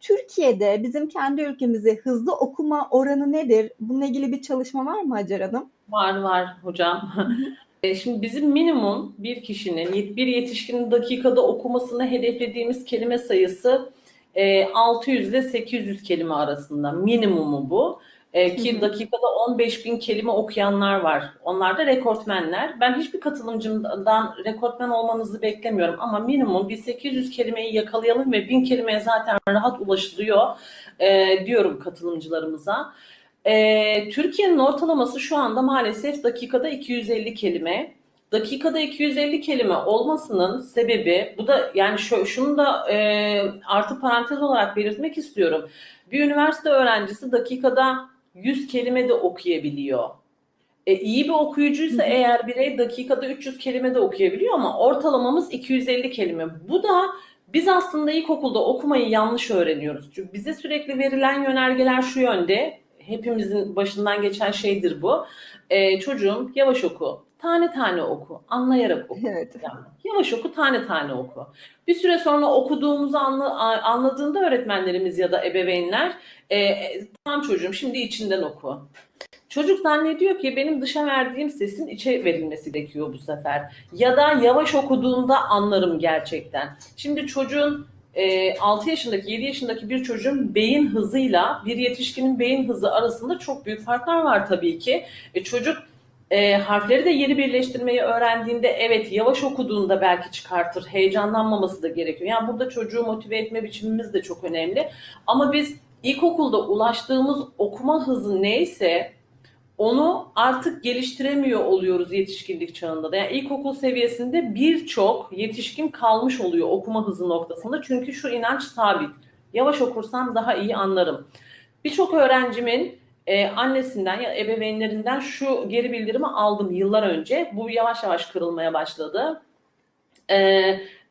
Türkiye'de bizim kendi ülkemizde hızlı okuma oranı nedir? Bununla ilgili bir çalışma var mı Hacer Hanım? Var var hocam. E, Şimdi bizim minimum bir kişinin, bir yetişkinin dakikada okumasını hedeflediğimiz kelime sayısı e, 600 ile 800 kelime arasında. Minimumu bu. E, ki dakikada 15 bin kelime okuyanlar var. Onlar da rekortmenler. Ben hiçbir katılımcımdan rekortmen olmanızı beklemiyorum ama minimum bir 800 kelimeyi yakalayalım ve 1000 kelimeye zaten rahat ulaşılıyor e, diyorum katılımcılarımıza. Ee, Türkiye'nin ortalaması şu anda maalesef dakikada 250 kelime. Dakikada 250 kelime olmasının sebebi, bu da yani şu, şunu da e, artı parantez olarak belirtmek istiyorum. Bir üniversite öğrencisi dakikada 100 kelime de okuyabiliyor. E, iyi bir okuyucuysa Hı hı. eğer birey dakikada 300 kelime de okuyabiliyor ama ortalamamız 250 kelime. Bu da biz aslında ilkokulda okumayı yanlış öğreniyoruz. Çünkü bize sürekli verilen yönergeler şu yönde. Hepimizin başından geçen şeydir bu. E, çocuğum yavaş oku, tane tane oku, anlayarak oku. Evet. Yani yavaş oku, tane tane oku. Bir süre sonra okuduğumuzu anla, anladığında öğretmenlerimiz ya da ebeveynler, e, tamam çocuğum şimdi içinden oku. Çocuk zannediyor ki benim dışa verdiğim sesin içe verilmesi gerekiyor bu sefer. Ya da yavaş okuduğunda anlarım gerçekten. Şimdi çocuğun e, 6 yaşındaki 7 yaşındaki bir çocuğun beyin hızıyla bir yetişkinin beyin hızı arasında çok büyük farklar var tabii ki. E, çocuk e, harfleri de yeni birleştirmeyi öğrendiğinde evet yavaş okuduğunda belki çıkartır. Heyecanlanmaması da gerekiyor. Yani burada çocuğu motive etme biçimimiz de çok önemli. Ama biz ilkokulda ulaştığımız okuma hızı neyse onu artık geliştiremiyor oluyoruz yetişkinlik çağında da. Yani ilkokul seviyesinde birçok yetişkin kalmış oluyor okuma hızı noktasında. Çünkü şu inanç sabit. Yavaş okursam daha iyi anlarım. Birçok öğrencimin e, annesinden ya ebeveynlerinden şu geri bildirimi aldım yıllar önce. Bu yavaş yavaş kırılmaya başladı. E,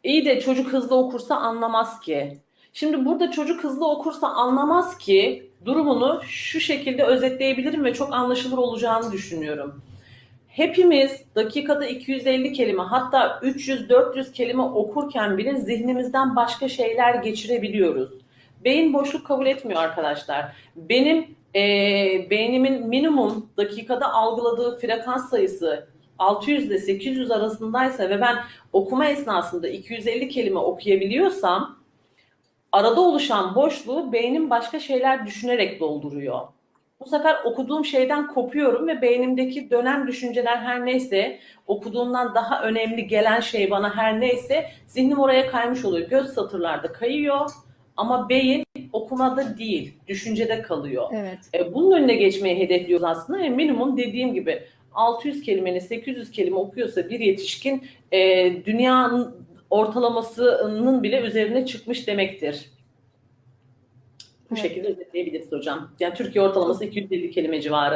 iyi de çocuk hızlı okursa anlamaz ki. Şimdi burada çocuk hızlı okursa anlamaz ki durumunu şu şekilde özetleyebilirim ve çok anlaşılır olacağını düşünüyorum. Hepimiz dakikada 250 kelime hatta 300-400 kelime okurken bile zihnimizden başka şeyler geçirebiliyoruz. Beyin boşluk kabul etmiyor arkadaşlar. Benim e, beynimin minimum dakikada algıladığı frekans sayısı 600 ile 800 arasındaysa ve ben okuma esnasında 250 kelime okuyabiliyorsam arada oluşan boşluğu beynim başka şeyler düşünerek dolduruyor. Bu sefer okuduğum şeyden kopuyorum ve beynimdeki dönem düşünceler her neyse, okuduğumdan daha önemli gelen şey bana her neyse zihnim oraya kaymış oluyor. Göz satırlarda kayıyor ama beyin okumada değil, düşüncede kalıyor. Evet. E, bunun önüne geçmeyi hedefliyoruz aslında. E, minimum dediğim gibi 600 kelimenin 800 kelime okuyorsa bir yetişkin e, dünyanın ortalamasının bile üzerine çıkmış demektir. Bu Evet. şekilde özetleyebiliriz hocam. Yani Türkiye ortalaması 250 kelime civarı.